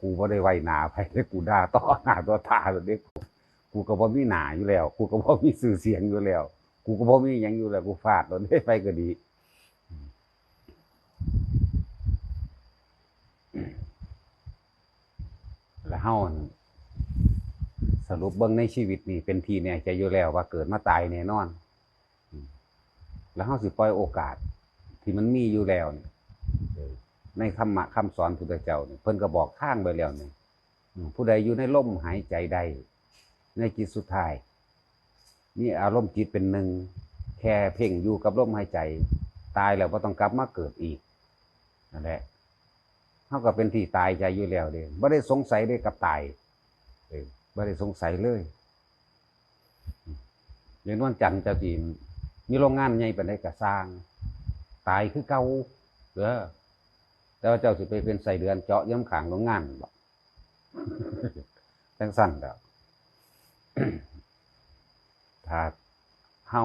กูบ่ได้ไว้หนาไปเลยกูด่าต่อหน้าตัวตาตัวเด็กกูก็บ่มีหนาอยู่แล้ว กูก็บ่มีสื่อเสียงอยู่แล้ว กูก็บ่มีหยังอยู่แล้ว กูฟาดตัวนี้ไปก็ดีแล้วเฮาสรุปเบิ่งในชีวิตนี่เป็นทีแน่ใจอยู่แล้วว่าเกิดมาตายแน่นอน แล้วเฮาสิปล่อยโอกาส ที่มันมีอยู่แล้วเนี่เออ ในคำมะคำสอนพุทธเจ้านี่เพิ่นก็บอกทางไปแล้วนี่อืมผู้ใดอยู่ในลมหายใจใดในจิตสุดท้ายนี่อารมณ์จิตเป็นหนึ่งแค่เพ่งอยู่กับลมหายใจ ตายแล้วบ่ต้องกลับมาเกิดอีกนั่นแหละเขาก็เป็นที่ตายใจอยู่แล้วเด้ไม่ได้สงสัยได้กับตายเออไม่ได้สงสัยเลยเรียนวันจันทร์เจ้าจีนมีโรงงานใหญ่เป็นได้กระสร้าง ตายคือเก่าเด้อ แต่ว่าเจ้าสิไปเป็นใส่เดือนเจาะเยี่ยมขางโรงงานบ่จังสั้นแล้ถ้าเฮา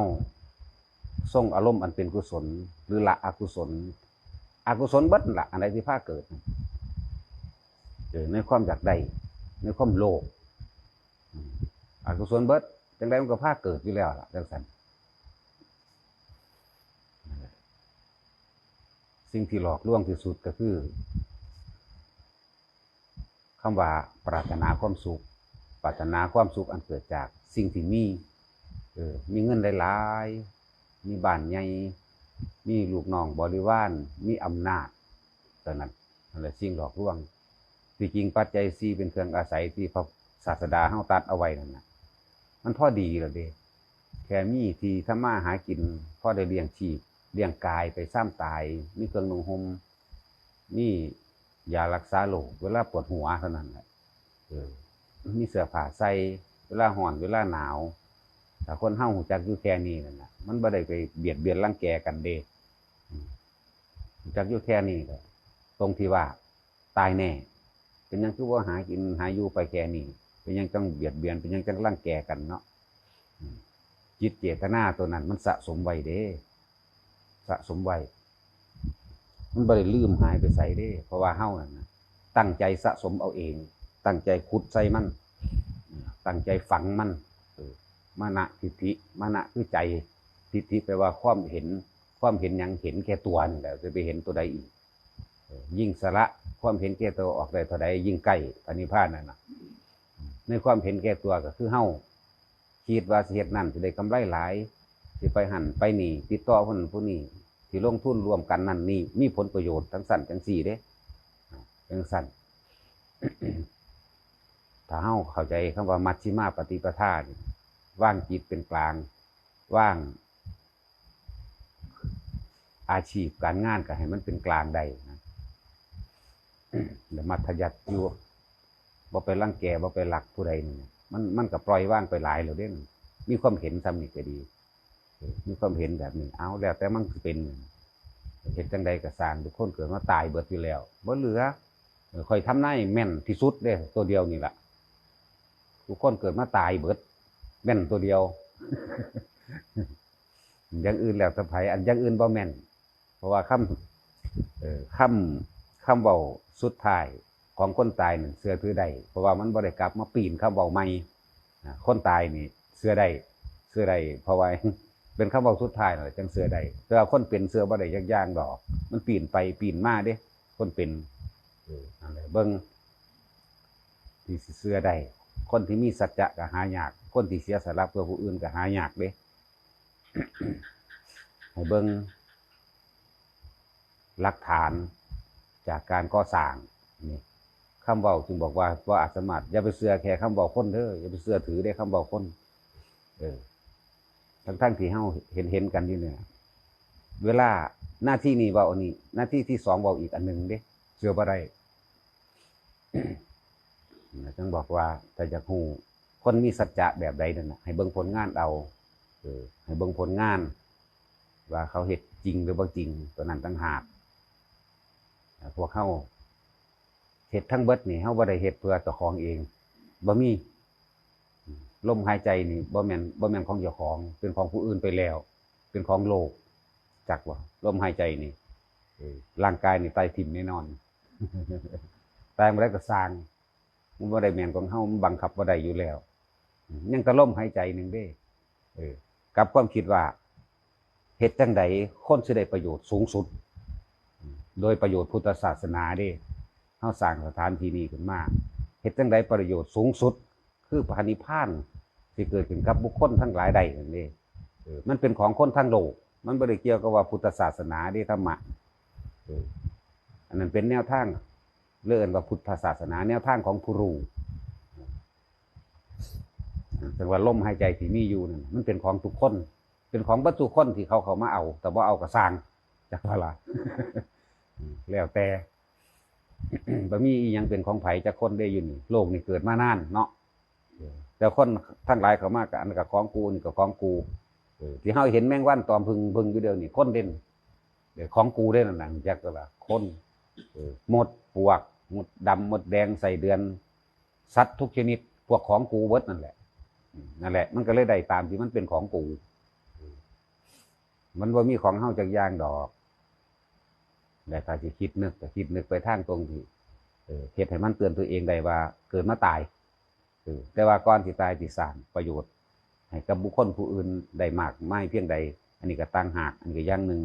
ส่งอารมณ์อันเป็นกุศล หรือละอกุศล อกุศลเบิดละอันใดที่พาเกิดน่ะเออในความอยากได้ในความโลภอกุศลเบิดจังไดมันก็พาเกิดอยู่แล้วล่ะจังสันนั่นแหละ สิ่งที่หลอกลวงที่สุดก็คือคำว่าปรารถนาความสุข ปรารถนาความสุขอันเกิดจากสิ่งที่มีเออมีเงินหลายๆมีบ้านใหญ่มีลูกน้องบริวารมีอำนาจตอนนั้นนั่นแหละสิ่งหลอกลวงที่จริงปัจจัยซีเป็นเครื่องอาศัยที่พระศาสดาเฮาตัดเอาไว้นั่นน่ะมันพอดีแล้วเด้แค่มีที่ทำมาหากินพอได้เลี้ยงชีพ เลี้ยงกายไปซ้ำตาย มีเครื่องนุ่งห่มมียารักษาโรคเวลาปวดหัวเท่านั้นแหละเออมีเสื้อผ้าใส่เวลาร้อนเวลาหนาวถ้าคนเฮาหูจักอยู่แค่นี้นั่นน่ะมันบ่ได้ไปเบียดเบียนรังแกกันเด้จักอยู่แค่นี้ก็ตรงที่ว่าตายแน่ เป็นยังคือว่าหากินหาอยู่ไปแค่นี้เป็นยังต้องเบียดเบียน เป็นยังต้องรังแกกันเนาะจิตเจตนาตัวนั้น มันสะสมไว้เด้ สะสมไว้ มันบ่ได้ลืมหายไปใส่เด้ เพราะว่าเฮ้านั่นนะตั้งใจสะสมเอาเอง ตั้งใจขุดใส่มัน ตั้งใจฝังมันมานะทิฏฐิมานะคือใจ ทิฏฐิแปลว่าความเห็น ความเห็นยังเห็นแค่ตัวนี่แหละจะไปเห็นตัวใดอีก ยิ่งสละความเห็นแก่ตัวออกได้เท่าใดยิ่งใกล้ปณิพานนั่นนะในความเห็นแก่ตัวก็คือเฮ้าคิดว่าสิเฮ็ดนั่นสิได้กำไรหลาย สิไปหันไปนี่ติดต่อคนนั้นผู้นี้ที่ลงทุนรวมกันนั่นนี่มีผลประโยชน์ทั้งสั้นทั้งสี่เด้ทั้งสั้นถ้าเฮาเข้าใจคำว่ามัชชิมาปฏิปทาว่างจิตเป็นกลาง ว่าง อาชีพการงานก็ให้มันเป็นกลางได้นะเดี๋ยวมัธยัติอยู่บ่ไปรังแกบ่ไปหลักผู้ใดนี่มันมันก็ปล่อยว่างไปหลายแล้วเด้นมีความเห็นซ้ำนี่ก็ดี มีความเห็นแบบนี้ เอาแล้วแต่มันเป็นเห็นจังใดก็สางทุกคนเกิดมาตายเบิดอยู่แล้วบ่เหลือคอยทำนายแม่นที่สุดเด้ตัวเดียวนี่แหละทุกคนเกิดมาตายเบิด แม่นตัวเดียวอย่างอื่นแล้วสะไผอันอย่างอื่นบ่แม่น เพราะว่าคำคำคำเว้าสุดท้ายของคนตายนี่เสื้อถือได้เพราะว่ามันบ่ได้กลับมาปีนคำเว้าใหม่คนตายนี่ เสื้อได้เสื้อได้เพราะว่า เป็นคำเว้าสุดท้ายนั่นแหละจังเสื้อได้แต่ว่าคนเป็นเสื้อบ่ได้ยักย่างดอก มันปีนไปปีนมาเด้คนเป็นเออนั่นแหละเบิ่งที่เสื้อได้คนที่มีสัจจะก็หายาก คนที่เสียสละเพื่อผู้อื่นก็หายากเด้ให้เบิ่งหลักฐานจากการก่อสร้างนี่คำเบาจึงบอกว่าว่าอาจสมารถอย่าไปเสือแค่คำเบาคนเด้ออย่าไปเสือถือได้คำเบาคน เออ ทั้งทั้งที่เฮาเห็นเห็นกันอยู่เนี่ยเวลาหน้าที่นี้เบาอันนี้ หน้าที่ที่สองเบาอีกอันหนึ่งเด้เสือบ่ได้จึงบอกว่าถ้าจะฮู้คนมีสัจจะแบบใดนั่นนะให้เบิ่งผลงานเอาเออให้เบิ่งผลงาน ว่าเขาเฮ็ดจริงหรือบ่จริงตัวนั้นต่างหากพวกเขาเฮ็ดทั้งเบิดนี่เฮาบ่ได้เฮ็ดเพื่อเจ้าของเองบ่มี ลมหายใจนี่บ่แม่นบ่แม่นของเจ้าของ เป็นของผู้อื่นไปแล้ว เป็นของโลกจักว่าลมหายใจนี่ร่างกายนี่ตายทิ่มแน่นอนตายมาได้ก็สร้างมันบ่ได้แม่นของเฮามันบังคับบ่ได้อยู่แล้วยังตะลมหายใจหนึ่งเด้เออกับความคิดว่าเฮ็ดจังใดคนสิได้ประโยชน์สูงสุด โดยประโยชน์พุทธศาสนาเด้เฮาสร้างสถานที่นี้ขึ้นมาเฮ็ดจังใดประโยชน์สูงสุด คือพระนิพพาน ที่เกิดขึ้นกับบุคคลทั้งหลายใดนั่นเองเออมันเป็นของคนทั้งโลก มันบ่ได้เกี่ยวกับว่าพุทธศาสนาด้ธรรมะอันนั้นเป็นแนวทางเลื่อนว่าพุทธศาสนา แนวทางของผู้รู้แต่ว่าลมหายใจที่มีอยู่นั่นมันเป็นของทุกคน เป็นของบัตทุคนที่เขาเขามาเอา แต่ว่าเอากระสร้างจากพลาแล้วแต่บ่มีอียังเป็นของไผ่จากคนได้อยู่นี่โลกนี่เกิดมานานเนาะ แต่คนทั้งหลายเขามากอันกับของกูนี่กับของกูที่เฮาเห็นแมงวันตอมพึงพึงอยู่เดียวนี่คนเด่นเดี๋ยวของกูได้นั่นน่ะจักก็ละคนหมดปวกหมดดำหมดแดงใส่เดือนสัตว์ทุกชนิดพวกของกูเบิดนั่นแหละนั่นแหละ มันก็เลยได้ตามที่มันเป็นของกู มันว่ามีของเฮาจากยางดอกแต่ถ้าจะคิดนึกก็คิดนึกไปทางตรงที่เออเหตุให้มันเตือนตัวเองได้ว่า เกิดมาตาย แต่ว่าก่อนที่ตายที่สร้างประโยชน์ ให้กับบุคคลผู้อื่นได้มากไม่เพียงใด อันนี้ก็ตั้งหากอันนี้ก็อย่างหนึ่ง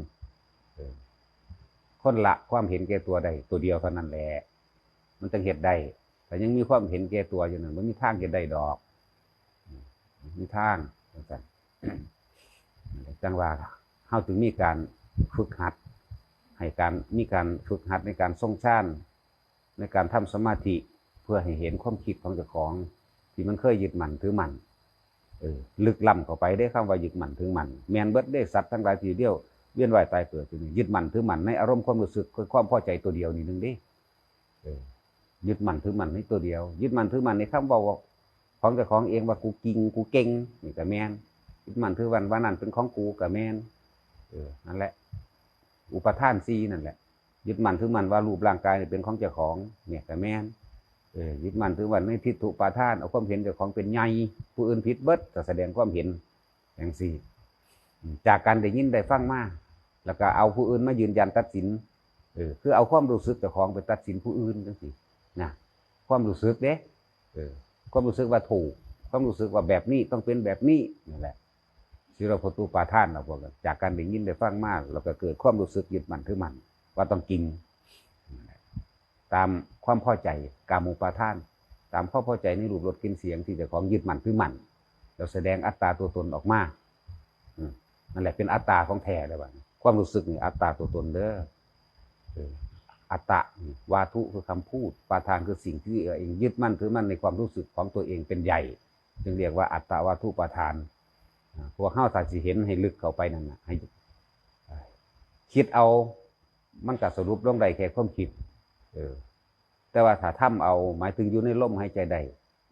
คนละความเห็นแก่ตัวใดตัวเดียวเท่านั้นแหละมันจะเหตุใดแต่ยังมีความเห็นแก่ตัวอยู่หนั่นมันมีทางเหตุใดดอก มีทางจังซั่นจังว่าเฮาถึงมีการฝึกหัด ให้การมีการฝึกหัดในการทรงชาญในการทำสมาธิเพื่อให้เห็นความคิดของเจ้าของ ที่มันเคยยึดมั่นถือมั่นเออลึกล้ำเข้าไปได้คำว่ายึดมั่นถือมั่นแมนเบิดได้สัตว์ทั้งหลายทีเดียวเวียนว่ายตายเกิดอยู่นี่ยึดมั่นถือมั่นในอารมณ์ความรู้สึกความพอใจตัวเดียวนี่นึงดิเออยึดมั่นถือมั่นในตัวเดียว ยึดมั่นถือมั่นในคำว่าของเจ้าของเองว่ากูกิงกูเก่งนี่ก็แมนยึดมั่นถือวันว่านั่นเป็นของกูก็แมนเออนั่นแหละ อุปทานซีนั่นแหละยึดมั่นถือมั่นว่ารูปร่างกายเป็นของเจ้าของเนี่ยแต่แม่น ยึดมั่นถือว่าในทิฏฐุปาทานเอาความเห็นเจ้าของเป็นใหญ่ผู้อื่นผิดเบิดก็แสดงความเห็นอย่างสี่ จากการได้ยินได้ฟังมาแล้วก็เอาผู้อื่นมายืนยันตัดสินเออคือเอาความรู้สึกเจ้าของไปตัดสินผู้อื่นจังสี่นะความรู้สึกเด้เออความรู้สึกว่าถูกความรู้สึกว่าแบบนี้ต้องเป็นแบบนี้นั่แหละสิเราพตุปาท่านเราบอกกันจากการได้ยินได้ฟังมากเราก็เกิดความรู้สึกยึดมั่นถือมั่นว่าต้องกินตาม ความพอใจกามุปาทาน ตามความพอใจในรูปรสกลินเสียงที่เจะของยึดมั่นถือมั่นเราแสดงอัตตาตัวตนออกมาอืมนั่นแหละเป็นอัตตาของแท้เลยว่าความรู้สึกนี่อัตตาตัวตนเด้ออัตตะวาทุคือคำพูดปาทานคือสิ่งที่เองยึดมั่นถือมั่นในความรู้สึกของตัวเองเป็นใหญ่ จึงเรียกว่าอัตตาวาทุปาทานพวกเฮาถ้าสิเห็นให้ลึกเข้าไปนั่นนะให้คิดเอามันก็สรุปลงได้แค่ความคิด เออ แต่ว่าถ้าทำเอาหมายถึงอยู่ในลมหายใจใด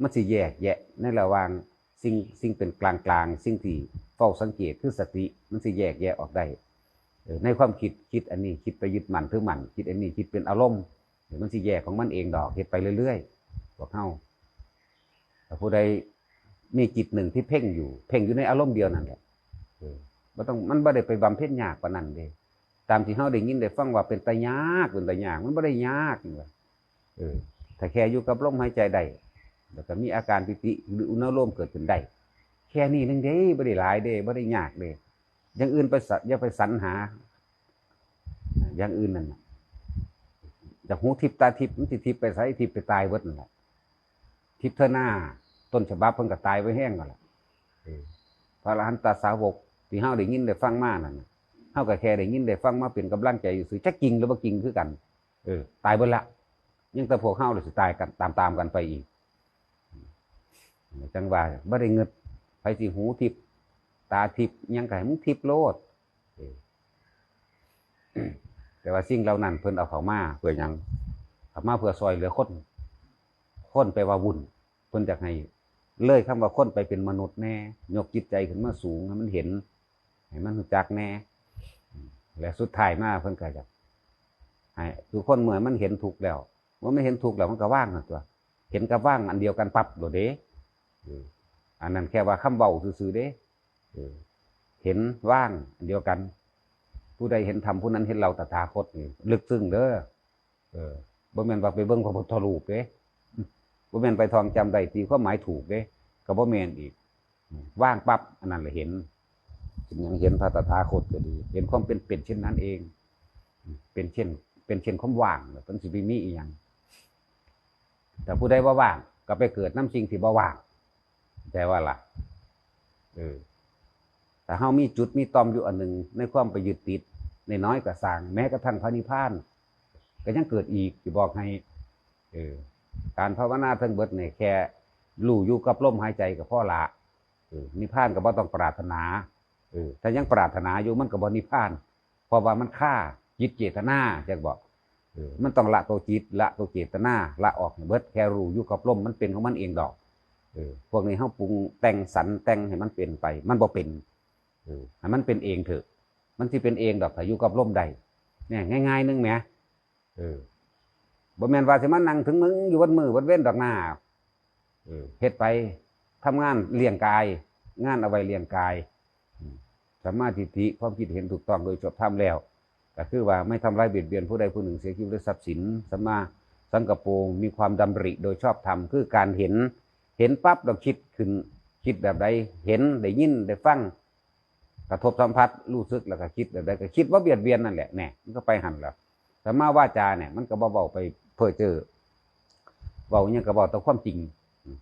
มันสิแยกแยะในระหว่างสิ่งสิ่งเป็นกลางกลางสิ่งที่เฝ้าสังเกตคือสติมันสิแยกแยะออกได้เอในความคิดคิดอันนี้คิดไปยึดมั่นถือมั่นคิดอันนี้คิดเป็นอารมณ์เดี๋ยวมันสิแยกของมันเองดอกเฮ็ดไปเรื่อยๆพวกเฮาถ้าผู้ใดมีจิตหนึ่งที่เพ่งอยู่ เพ่งอยู่ในอารมณ์เดียวนั่นแหละเออบ่ต้องมันบ่ได้ไปบำเพ็ญยากกว่านั้นเด้ตามที่เฮาได้ยินได้ฟังว่าเป็นตายากเป็นตายากมันบ่ได้ยากนี่ว่า เออถ้าแค่อยู่กับลมหายใจได้แล้วก็มีอาการปิติหรืออุณหโลมเกิดขึ้นได้แค่นี้นึงเด้บ่ได้หลายเด้บ่ได้ยากเด้อย่างอื่นไปสะอย่าไปสรรหา อย่างอื่นนั่นจากหูทิพตาทิพมันทิพไปไสทิพไปตายเบิดนั่นแหละทิพเท่าหน้า ต้นฉบับเพิ่นก็ตายไว้แห้งกันละเพระอรหันตสาวกที่เฮาได้ยินได้ฟังมานั่นน่ะเฮาก็แค่ได้ยินได้ฟังมาเป็นกำลังใจอยู่ซื่อจักจริงหรือบ่จริงคือกัน เออ ตายเบิดละ ยังแต่พวกเฮาเลยสิตายกันตามๆกันไปอีก จังว่าบ่ได้เงิดไปสิหูทิพตาทิพยังก็ให้มึงทิพโลดแต่ว่าสิ่งเหล่านั้นเพิ่นเอาเข้ามาเพื่อยังเอามาเพื่อซอยเหลือคนคนไปว่าวุ่นเพิ่นอยากให้เลื่อยคำว่าคนไปเป็นมนุษย์แน่ยกจิตใจขึ้นมาสูงให้มันเห็นให้มันรู้จักแน่ และสุดท้ายมาเพิ่นก็จะให้ทุกคนเหมื่อมันเห็นถูกแล้ว ว่าไม่เห็นถูกแล้วมันก็ว่างตัว เห็นกับว่างอันเดียวกันปั๊บโดดเด้อันนั้นแค่ว่าคำเบาซื่อๆเด้เออเห็นว่างอันเดียวกัน ผู้ใดเห็นธรรมผู้นั้นเห็นเราตถาคตนี่ลึกซึ้งเด้อเออบ่แม่นว่าไปเบิ่งพระพุทธรูปเด้บ่แม่นไปทองจำได้ตีความหมายถูกเด้ก็บ่แม่นอีก ว่างปั๊บอันนั้นแหละเห็นจึงยังเห็นพระตถาคตก็ดี เห็นความเป็นเป็นเช่นนั้นเอง เป็นเช่น เป็นเช่นความว่างเพิ่นสิบ่มีอีหยัง แต่ผู้ใดว่าว่างก็ไปเกิดน้ำสิ่งที่บ่ว่างแต่ว่าล่ะเออแต่เฮามีจุดมีตอมอยู่อันหนึ่งในความไปยึดติด ในน้อยๆก็สร้าง แม้กระทั่งพระนิพพานก็ยังเกิดอีกที่บอกให้ เออ การภาวนาทั้งเบิดเนี่ยแค่รู้อยู่กับลมหายใจกับพ่อละเออนิพพานก็บ่ต้องปรารถนาเออถ้ายังปรารถนาอยู่มันก็บ่นิพพาน เพราะว่ามันฆ่าจิตเจตนาจักบอก มันต้องละตัวจิตละตัวเจตนาละออกเบิดแค่รู้อยู่กับลมมันเป็นของมันเองดอกอพวกนี้เฮาปรุงแต่งสรรแต่งให้มันเป็นไป มันบ่เป็นให้มันเป็นเองเถอะ มันสิเป็นเองดอกถ้าอยู่กับลมใดเนี่ยง่ายๆนึงแหมเออบ่แม่นว่าสิมานั่งถึงมึงอยู่วันมือวันเว้นดอกหน้าเออเฮ็ดไปทำงานเลี้ยงกาย งานเอาไว้เลี้ยงกายอืมสัมมาทิฏฐิความคิดเห็นถูกต้องโดยชอบธรรมแล้ว ก็คือว่าไม่ทำร้ายเบียดเบียนผู้ใดผู้หนึ่งเสียชีวิตหรือทรัพย์สินสัมมาสังกปรมีความดำริโดยชอบธรรมคือการเห็น เห็นปั๊บเราคิดขึ้นคิดแบบใดเห็นได้ยินได้ฟังกระทบสัมผัสรู้สึกแล้วก็คิดแบบใดก็คิดว่าเบียดเบียนนั่นแหละแน่มันก็ไปหันแล้วแต่มาว่าจาเนี่ย มันก็บ่เบาไปเพ้อเจอเบาเนี่ยก็เบาแต่ความจริง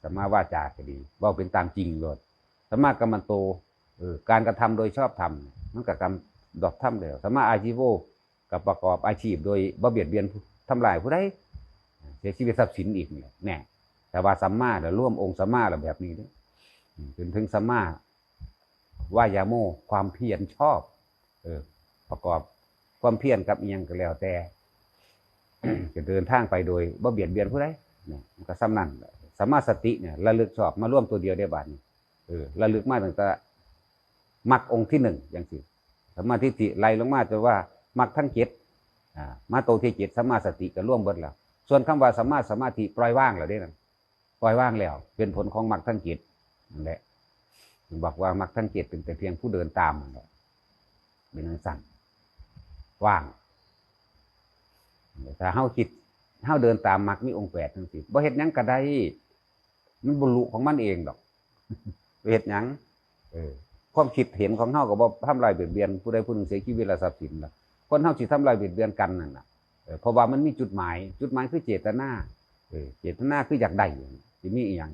สัมมาว่าจาก็ดีเบาเป็นตามจริงเลยสัมมากรรมโตเออการกระทำโดยชอบธรรมมันก็กรรม ดอกทำแล้วสมาอาชีโวกับประกอบอาชีพโดยบ่เบียดเบียนผู้ทำลายผู้ใดเสียชีวิตทรัพย์สินอีกเนี่แหละแน่แต่ว่าสัมมาเดี๋ยวร่วมองค์สัมมาแล้วแบบนี้เด้ออืมจนถึงสัมมาวายาโมความเพียรชอบ เออ ประกอบความเพียรกับอียงก็แล้วแต่จะเดินทางไปโดยบ่เบียดเบียนผู้ใดเนี่ยมันก็ซ้ำนั่นสมมาสติเนี่ยระลึกชอบมาร่วมตัวเดียวได้บานเออระลึกมาตั้งแต่มักองค์ที่หนึ่งอย่างสิ สมาทิฏฐิไล่ลงมาจนว่ามักทั้งเจ็ดมาโตที่เจ็ดสมาสติก็ร่วมเบิดแล้ว ส่วนคำว่าสมมาสมาธิปล่อยว่างแล้วเด้นั่นปล่อยว่างแล้ว เป็นผลของมักทั้งเจ็ดนั่นแหละบอกว่ามักทั้งเจ็ดเป็นแต่เพียงผู้เดินตามนั่นแหละเป็นนังสั่นว่างถ้าเฮาคิดเฮาเดินตามมักมีองค์แปดทั้งสิบบ่เฮ็ดหยังก็ได้มันบรรลุของมันเองดอกเฮ็ดหยังเออ ความคิดเห็นของเฮาก็บ่ทำลายเบียดเบียนผู้ใดผู้หนึ่งเสียชีวิตและทรัพย์สินล่ะคนเฮาสิทำลายเบียดเบียนกันนั่นน่ะเออเพราะว่ามันมีจุดหมาย จุดหมายคือเจตนาเจตนาคืออยากได้สิมีอีหยัง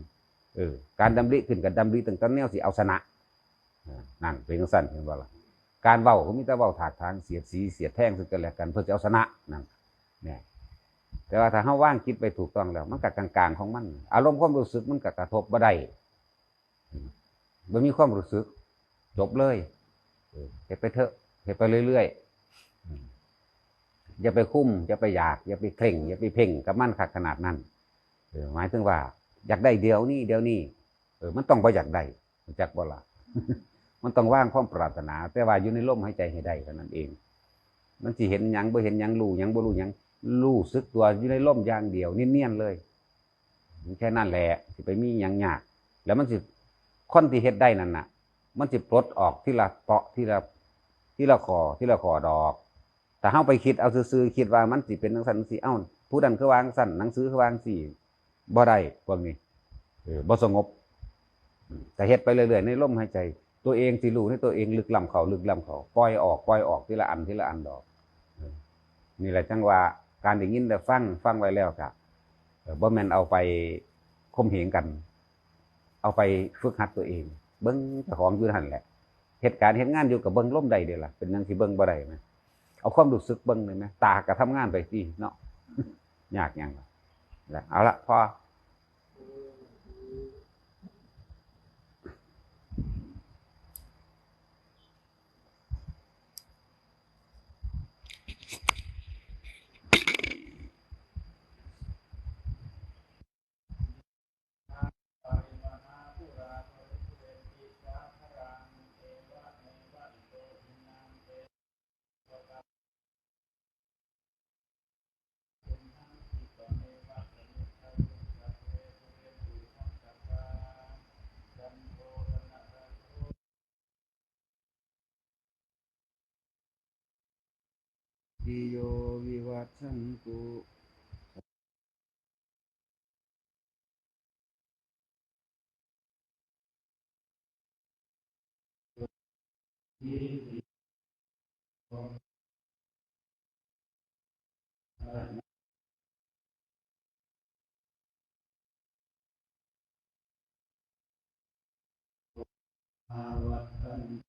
เออการดำริขึ้นกับดำริตั้งแต่แนวสิเอาชนะนั่นเป็นสั้นเห็นบ่ล่ะการเว้าก็มีแต่เว้าถากทางเสียดสีเสียดแท่งซึ่งกันและกันเพื่อจะเอาชนะนั่นเนี่ยแต่ว่าถ้าเฮาว่างคิดไปถูกต้องแล้ว มันก็กลางๆของมัน อารมณ์ความรู้สึกมันก็กระทบบ่ได้มบ่มีความรู้สึก จบเลยเออเฮ็ดไปเถอะเฮ็ดไปเรื่อยๆอย่าไปคุ้มอย่าไปอยากอย่าไปเคร่งอย่าไปเพ่งกับมันขัดขนาดนั้นหมายถึงว่า อยากได้เดียวนี้เดียวนี้เออมันต้องบ่อยากได้จักบ่ล่ะมันต้องว่างความปรารถนา แต่ว่าอยู่ในลมหายใจให้ได้เท่านั้นเอง มันสิเห็นยังบ่เห็นยังรู้ยังบ่รู้ยังรู้สึกตัวอยู่ในลมอย่างเดียวเนียนๆเลยแค่นั้นแหละสิไปมียังยากแล้วมันสิคนที่เฮ็ดได้นั่นน่ะ มันสิปลดออกที่ละเปาะที่ละที่ละคอที่ละคอดอก แต่เฮาไปคิดเอาซื่อๆคิดว่ามันสิเป็นจังซั่นจังซี่เอ้าผู้นั้นคือวางซั่นหนังสือคือวางซี่บ่ได้พวกนี้เออบ่สงบ แต่เฮ็ดไปเรื่อยๆในลมหายใจ ตัวเองสิรู้ในตัวเองลึกล้ำเขาลึกล้ำเขาปล่อยออกปล่อยออกทีละอันทีละอันดอกนี่แหละจังว่าการได้ยินได้ฟังฟังไว้แล้วก็บ่แม่นเอาไปข่มเหงกัน เอาไปฝึกหัดตัวเอง เบิ้งเจ้าของอยู่นั่นแหละเหตุการณ์เหตุงานอยู่กับเบิ้งลมใดเดียวล่ะเป็นยังที่เบิ้งบ่ได้ไหมเอาความรู้สึกเบิ้งเลยไหมตาก็ทำงานไปสิเนาะยากยังล่ะแล้วเอาละพอ ติโยวิวัตชันตุยิติขอาวะตัน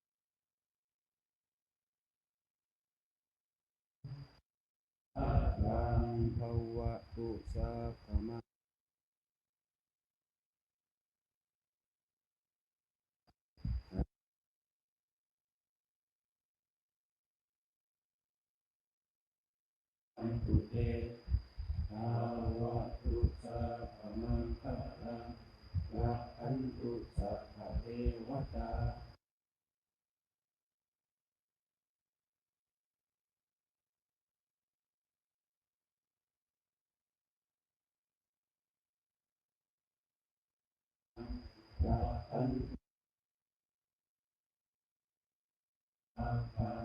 ังภวะตุสัพพมะอันตุเตภาวะตุสัพพมังคลังรักขันตุสัพพะเทวตา รักขันตุ สั